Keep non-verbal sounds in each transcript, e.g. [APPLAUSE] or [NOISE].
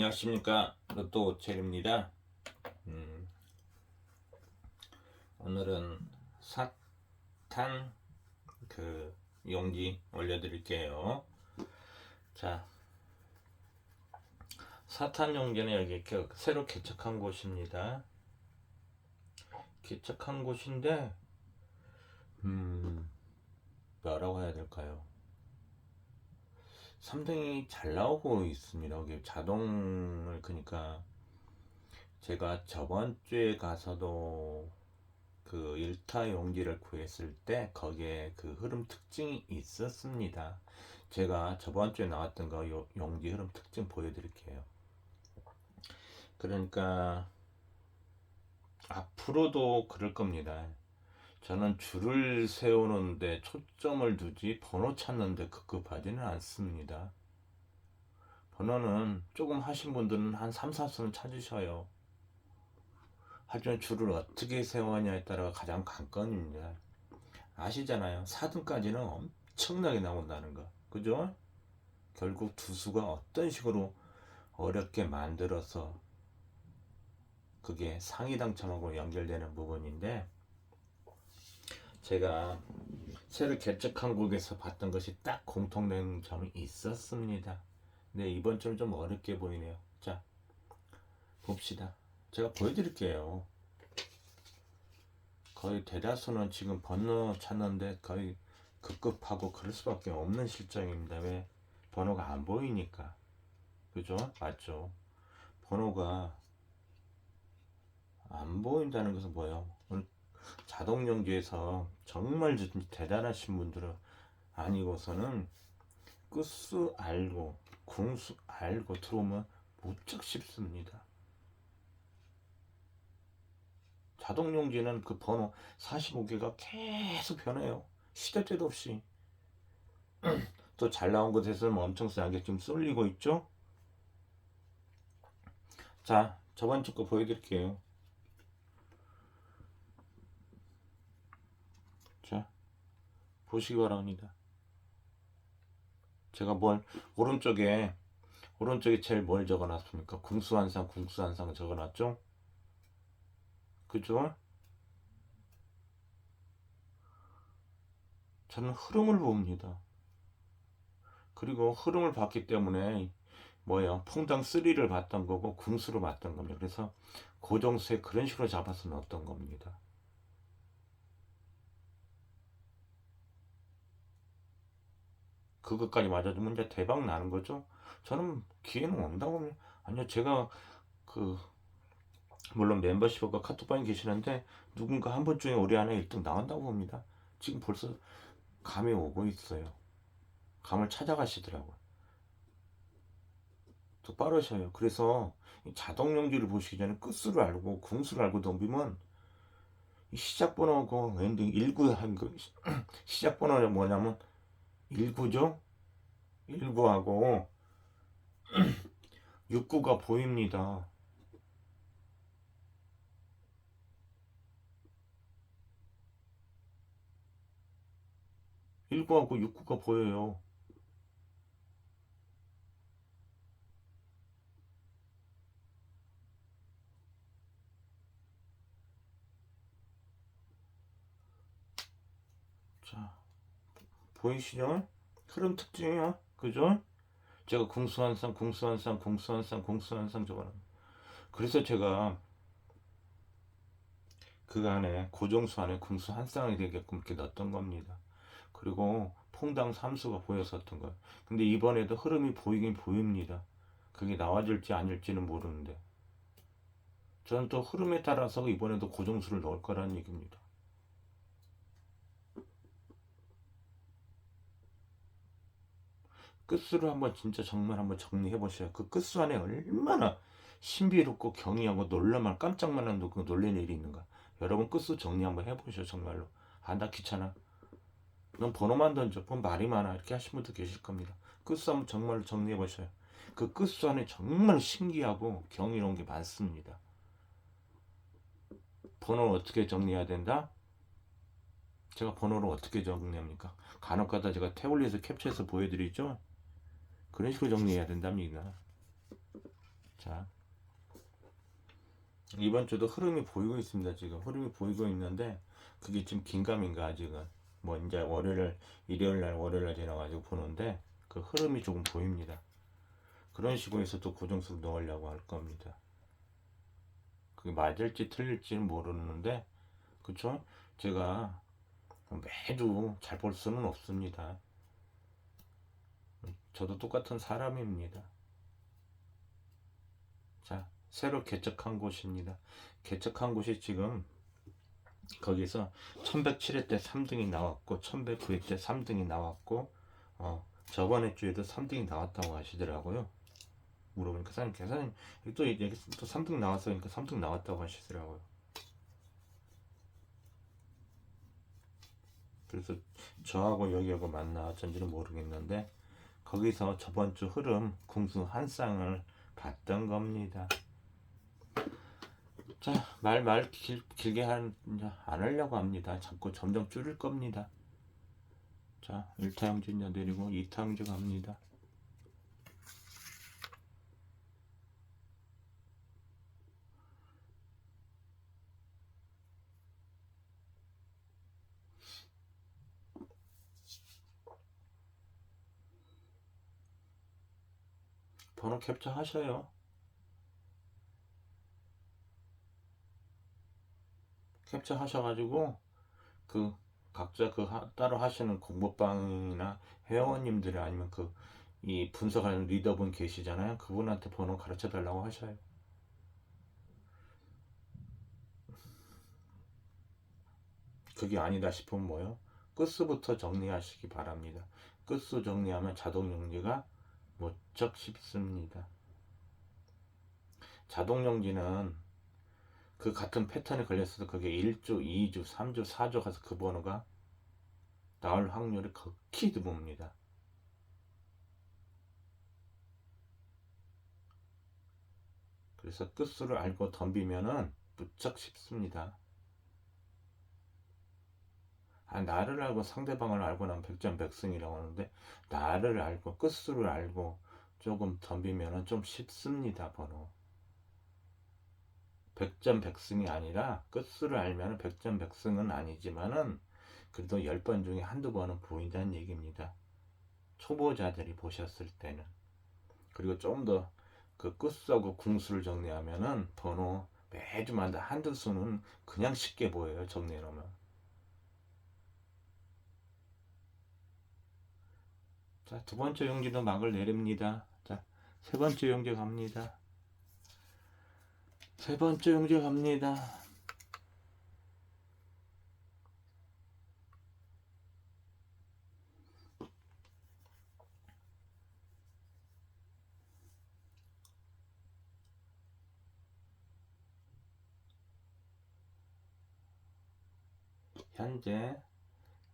안녕하십니까 로또 젤입니다. 음, 오늘은 사탄 그 용기 올려드릴게요. 자, 사탄 용기는 여기 겨- 새로 개척한 곳입니다. 개척한 곳인데, 음, 뭐라고 해야 될까요? 3등이 잘 나오고 있습니다. 자동을 그러니까 제가 저번 주에 가서도 그 일타 용기를 구했을 때 거기에 그 흐름 특징이 있었습니다. 제가 저번 주에 나왔던 거 요- 용기 흐름 특징 보여드릴게요. 그러니까 앞으로도 그럴 겁니다. 저는 줄을 세우는데 초점을 두지 번호 찾는데 급급하지는 않습니다. 번호는 조금 하신 분들은 한 3, 4수는 찾으셔요. 하지만 줄을 어떻게 세워냐에 따라 가장 관건입니다. 아시잖아요. 4등까지는 엄청나게 나온다는 거. 그죠? 결국 두 수가 어떤 식으로 어렵게 만들어서 그게 상위 당첨하고 연결되는 부분인데 제가 새로 개척한 곡에서 봤던 것이 딱 공통된 점이 있었습니다. 근데 이번 주는 좀 어렵게 보이네요. 자, 봅시다. 제가 보여드릴게요. 거의 대다수는 지금 번호 찾는데 거의 급급하고 그럴 수밖에 없는 실정입니다. 왜? 번호가 안 보이니까. 그죠? 맞죠? 번호가 안 보인다는 것은 뭐예요? 자동 연기에서 정말 대단하신 분들은 아니고서는 끝수 알고 궁수 알고 들어오면 무척 쉽습니다. 자동 용지는 그 번호 45개가 계속 변해요. 시도 때도 없이. [CLEARS THROAT] 또 잘 나온 곳에서는 엄청 싸게 지금 쏠리고 있죠? 자, 저번 주 거 보여드릴게요. 자, 보시기 바랍니다. 제가 뭘, 오른쪽에, 오른쪽에 제일 뭘 적어놨습니까? 궁수한상, 궁수한상 적어놨죠? 그죠? 저는 흐름을 봅니다. 그리고 흐름을 봤기 때문에 뭐예요? 퐁당 3를 봤던 거고 궁수로 봤던 겁니다. 그래서 고정수에 그런 식으로 잡아서 넣었던 겁니다. 그것까지 맞아주면 이제 대박 나는 거죠. 저는 기회는 온다고. 아니요, 제가 그 물론 멤버십과 카톡방에 계시는데 누군가 한 번 중에 올해 안에 1등 나온다고 봅니다. 지금 벌써 감이 오고 있어요. 감을 찾아가시더라고요. 또 빠르셔요. 그래서 이 자동 용지를 보시기 전에 끝수를 알고 궁수를 알고 넘기면 이 시작 번호고 엔딩 19한거 시작 번호는 뭐냐면 19죠? 19하고 69가 보입니다. 일구하고 69가 보여요. 보이시죠? 흐름 특징이요. 그죠? 제가 궁수한상, 궁수한상, 궁수한상, 궁수한상 적어놨 그래서 제가 그 안에 고정수 안에 궁수 한 쌍이 되게끔 이렇게 넣었던 겁니다. 그리고 퐁당 삼수가 보였었던 거예요. 근데 이번에도 흐름이 보이긴 보입니다. 그게 나와질지 아닐지는 모르는데 저는 또 흐름에 따라서 이번에도 고정수를 넣을 거라는 얘기입니다. 끝수를 한번 진짜 정말 한번 정리해 보셔요. 그 끝수 안에 얼마나 신비롭고 경이하고 놀라만 깜짝만 그 놀랄 일이 있는가. 여러분 끝수 정리 한번 해보셔 정말로. 아 나 귀찮아. 넌 번호만 던져. 그건 말이 많아. 이렇게 하신 분도 계실 겁니다. 끝수 한번 정말로 정리해 보셔요. 그 끝수 안에 정말 신기하고 경이로운 게 많습니다. 번호를 어떻게 정리해야 된다? 제가 번호를 어떻게 정리합니까? 간혹가다 제가 태블릿에서 캡처해서 보여드리죠? 그런 식으로 정리해야 된답니다. 자 이번 주도 흐름이 보이고 있습니다. 지금 흐름이 보이고 있는데 그게 지금 긴가민가 아직은 뭐 이제 월요일 일요일 날 월요일 날 지나가지고 보는데 그 흐름이 조금 보입니다. 그런 식으로 해서 또 고정수를 넣으려고 할 겁니다. 그게 맞을지 틀릴지는 모르는데 그쵸? 제가 매주 잘 볼 수는 없습니다. 저도 똑같은 사람입니다. 자, 새로 개척한 곳입니다. 개척한 곳이 지금 거기서 1107회 때 3등이 나왔고 1109회 때 3등이 나왔고 어, 저번에 주에도 3등이 나왔다고 하시더라고요. 물어보니까 사장님 계산님 또 이제 또 3등 나왔어 그러니까 3등 나왔다고 하시더라고요. 그래서 저하고 여기하고 만나 어쩐지는 모르겠는데 거기서 저번 주 흐름 궁수 한 쌍을 봤던 겁니다. 자, 말, 말 길, 길게 한, 안 하려고 합니다. 자꾸 점점 줄일 겁니다. 자, 1타 형진자 내리고 2타 형제 갑니다. 번호 캡처 하셔요. 캡처 하셔가지고 그 각자 그 하- 따로 하시는 공부방이나 회원님들이 아니면 그 이 분석하는 리더분 계시잖아요. 그분한테 번호 가르쳐 달라고 하셔요. 그게 아니다 싶으면 뭐요? 끝수부터 정리하시기 바랍니다. 끝수 정리하면 자동 용지가 무척 쉽습니다. 자동 용지는 그 같은 패턴에 걸렸어도 그게 1주, 2주, 3주, 4주 가서 그 번호가 나올 확률이 극히 드뭅니다. 그래서 끝수를 알고 덤비면은 무척 쉽습니다. 아, 나를 알고 상대방을 알고 나면 백전백승이라고 하는데 나를 알고 끝수를 알고 조금 덤비면은 좀 쉽습니다 번호. 백전백승이 아니라 끝수를 알면 백전백승은 아니지만은 그래도 10번 중에 한두 번은 보인다는 얘기입니다. 초보자들이 보셨을 때는. 그리고 좀 더 그 끝수하고 궁수를 정리하면은 번호 매주마다 한두 수는 그냥 쉽게 보여요. 정리해 놓으면. 자, 두 번째 용지도 막을 내립니다. 자, 세 번째 용지 갑니다. 세 번째 용지 갑니다. 현재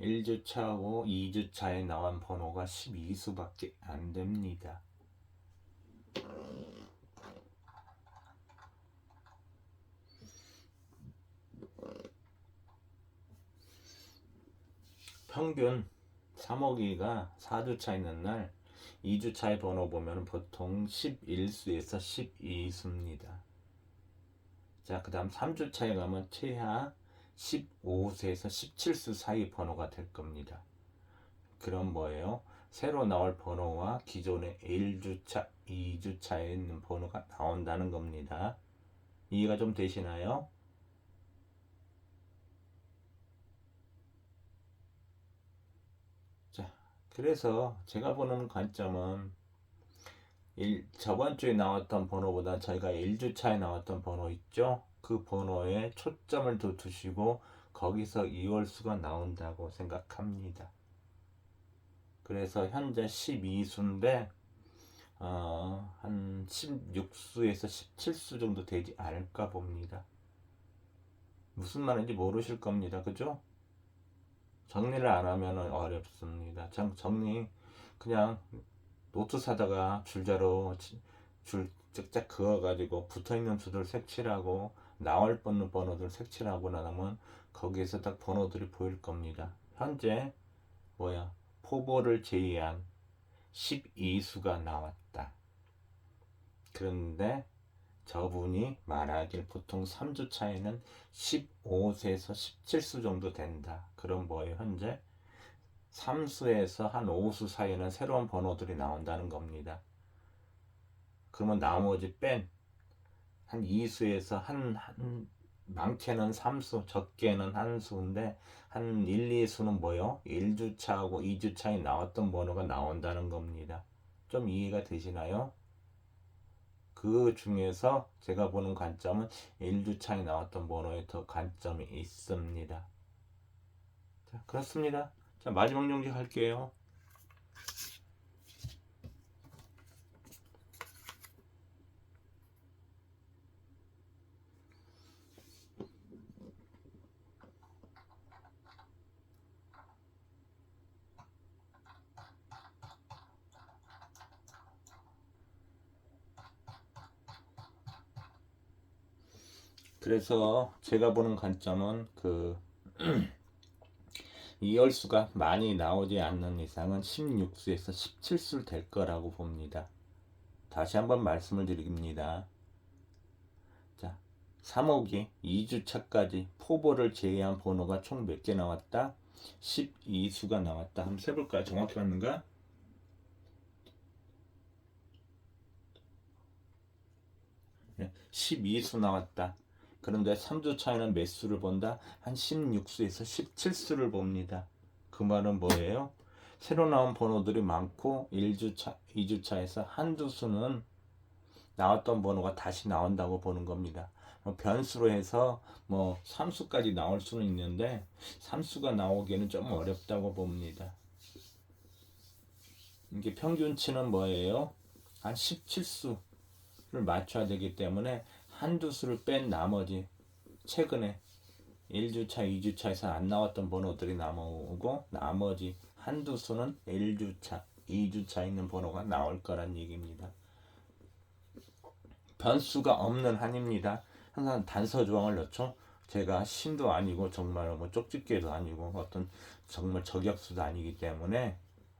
1주차하고 2주차에 나온 번호가 12수밖에 안 됩니다. 평균 3억이가 4주차 있는 날 2주차의 번호 보면 보통 11수에서 12수입니다. 자, 그 다음 3주차에 가면 최하 15수에서 17수 사이 번호가 될 겁니다. 그럼 뭐예요? 새로 나올 번호와 기존의 1주차, 2주차에 있는 번호가 나온다는 겁니다. 이해가 좀 되시나요? 자, 그래서 제가 보는 관점은 일, 저번 주에 나왔던 번호보다 저희가 1주차에 나왔던 번호 있죠? 그 번호에 초점을 더 두시고 거기서 2월수가 나온다고 생각합니다. 그래서 현재 12수인데 어, 한 16수에서 17수 정도 되지 않을까 봅니다. 무슨 말인지 모르실 겁니다. 그죠? 정리를 안 하면 어렵습니다. 정, 정리 그냥 노트 사다가 줄자로 줄 쫙쫙 그어가지고 붙어있는 수들 색칠하고 나올 뻔는 번호들 색칠하고 나면 거기에서 딱 번호들이 보일 겁니다. 현재 뭐야 포보를 제외한 12수가 나왔다. 그런데 저분이 말하길 보통 3주 차이는 15수에서 17수 정도 된다. 그럼 뭐예요? 현재 3수에서 한 5수 사이에는 새로운 번호들이 나온다는 겁니다. 그러면 나머지 뺀 한 2수에서 한, 한 많게는 3수, 적게는 한 수인데 한 1, 2수는 뭐요? 1주차하고 2주차에 나왔던 번호가 나온다는 겁니다. 좀 이해가 되시나요? 그 중에서 제가 보는 관점은 1주차에 나왔던 번호에 더 관점이 있습니다. 자, 그렇습니다. 자, 마지막 용지 할게요. 그래서 제가 보는 관점은 그 [CLEARS THROAT] 이열수가 많이 나오지 않는 이상은 16수에서 17수 될 거라고 봅니다. 다시 한번 말씀을 드립니다. 자, 3호기 2주차까지 포보를 제외한 번호가 총 몇 개 나왔다? 12수가 나왔다. 한번 세볼까요? 정확히 맞는가? 네, 12수 나왔다. 그런데 3주 차이는 몇 수를 본다? 한 16수에서 17수를 봅니다. 그 말은 뭐예요? 새로 나온 번호들이 많고 1주차, 2주차에서 한두 수는 나왔던 번호가 다시 나온다고 보는 겁니다. 뭐 변수로 해서 뭐 3수까지 나올 수는 있는데 3수가 나오기에는 좀 어렵다고 봅니다. 이게 평균치는 뭐예요? 한 17수를 맞춰야 되기 때문에 한두 수를 뺀 나머지 최근에 1주차, 2주차에서 안 나왔던 번호들이 나오고 나머지 한두 수는 1주차, 2주차 있는 번호가 나올 거란 얘기입니다. 변수가 없는 한입니다. 항상 단서 조항을 넣죠. 제가 신도 아니고 정말 뭐 쪽집게도 아니고 어떤 정말 저격수도 아니기 때문에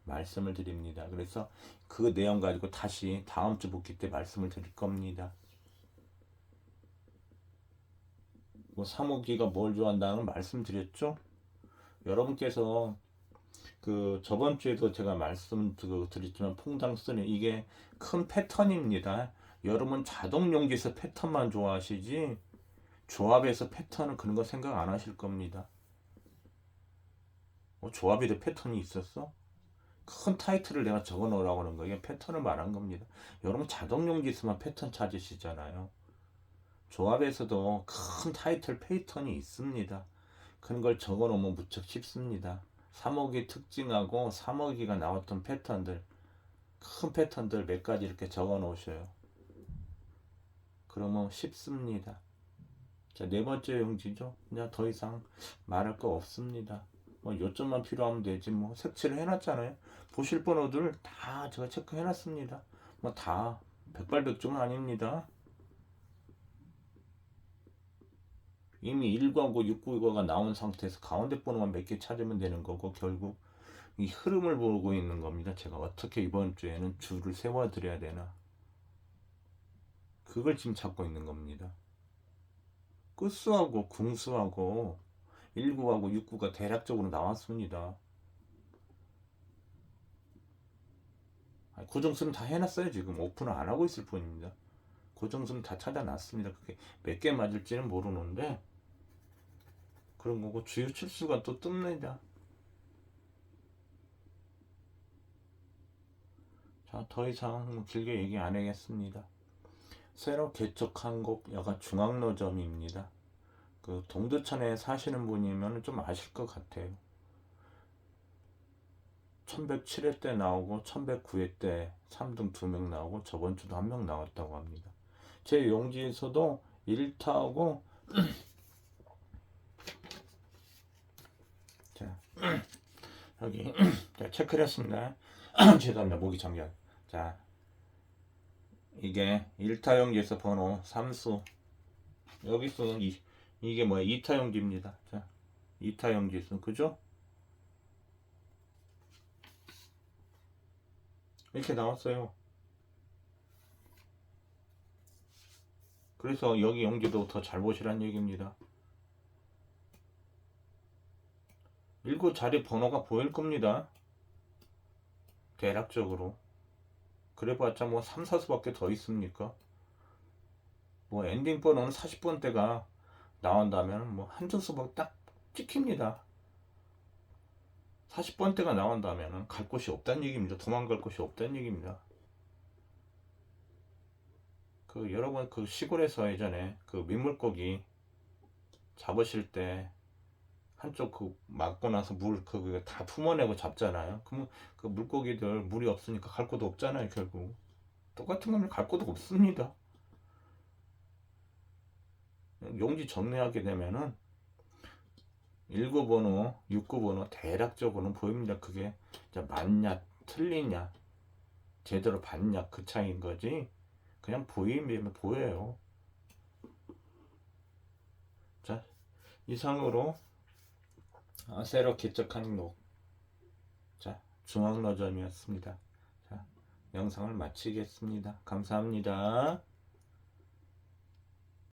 말씀을 드립니다. 그래서 그 내용 가지고 다시 다음 주 복귀 때 말씀을 드릴 겁니다. 뭐 사모기가 뭘 좋아한다는 말씀드렸죠. 여러분께서 그 저번 주에도 제가 말씀드렸지만 퐁당스는 이게 큰 패턴입니다. 여러분 자동 용기에서 패턴만 좋아하시지 조합에서 패턴은 그런 거 생각 안 하실 겁니다. 뭐 조합에도 패턴이 있었어? 큰 타이틀을 내가 적어 놓으라고 하는 거예요. 패턴을 말한 겁니다. 여러분 자동 용기에서만 패턴 찾으시잖아요. 조합에서도 큰 타이틀 페이턴이 있습니다. 그런 걸 적어 놓으면 무척 쉽습니다. 3호기 특징하고 3호기가 나왔던 패턴들, 큰 패턴들 몇 가지 이렇게 적어 놓으셔요. 그러면 쉽습니다. 자, 네 번째 용지죠. 그냥 더 이상 말할 거 없습니다. 뭐 요점만 필요하면 되지 뭐 색칠을 해놨잖아요. 보실 번호들 다 제가 체크해놨습니다. 뭐 다 백발백중은 아닙니다. 이미 1과고 6국어가 나온 상태에서 가운데 번호만 몇 개 찾으면 되는 거고 결국 이 흐름을 보고 있는 겁니다. 제가 어떻게 이번 주에는 줄을 세워 드려야 되나 그걸 지금 찾고 있는 겁니다. 끝수하고 궁수하고 1구하고 6구가 대략적으로 나왔습니다. 고정수는 다 해놨어요 지금 오픈을 안 하고 있을 뿐입니다. 고정수는 다 찾아놨습니다. 그게 몇 개 맞을지는 모르는데 그런 거고 주요 출수가 또 뜹니다. 자, 더 이상 뭐 길게 얘기 안 하겠습니다. 새로 개척한 곳 여가 중앙노점입니다. 그 동두천에 사시는 분이면 좀 아실 것 같아요. 1107회 때 나오고 1109회 때 3등 2명 나오고 저번 주도 한 명 나왔다고 합니다. 제 용지에서도 1타하고 자 [CLEARS THROAT] 여기 자, 체크를 했습니다. [CLEARS THROAT] 죄송합니다. 목이 잠겨. 자 이게 1타 용지에서 번호 3수 여기서 이, 이게 뭐야 2타 용지입니다. 자 2타 용지에서 그죠? 이렇게 나왔어요. 그래서 여기 용지도 더 잘 보시란 얘기입니다. 일구 자리 번호가 보일 겁니다. 대략적으로. 그래봤자 뭐 3, 4수밖에 더 있습니까? 뭐 엔딩 번호는 40번대가 나온다면 뭐 한두 수밖에 딱 찍힙니다. 40번대가 나온다면 갈 곳이 없다는 얘기입니다. 도망갈 곳이 없다는 얘기입니다. 그 여러분 그 시골에서 예전에 그 민물고기 잡으실 때 한쪽 그 막고 나서 물 그거 다 품어내고 잡잖아요. 그러면 그 물고기들 물이 없으니까 갈 곳도 없잖아요, 결국. 똑같은 겁니다. 갈 곳도 없습니다. 용지 정리하게 되면은 1구번호, 6구번호 대략적으로는 보입니다. 그게 맞냐, 틀리냐, 제대로 봤냐 그 차이인 거지. 그냥 보이면 보여요. 자, 이상으로 아, 새로 개척한 녹. 자, 중앙노점이었습니다. 자, 영상을 마치겠습니다. 감사합니다.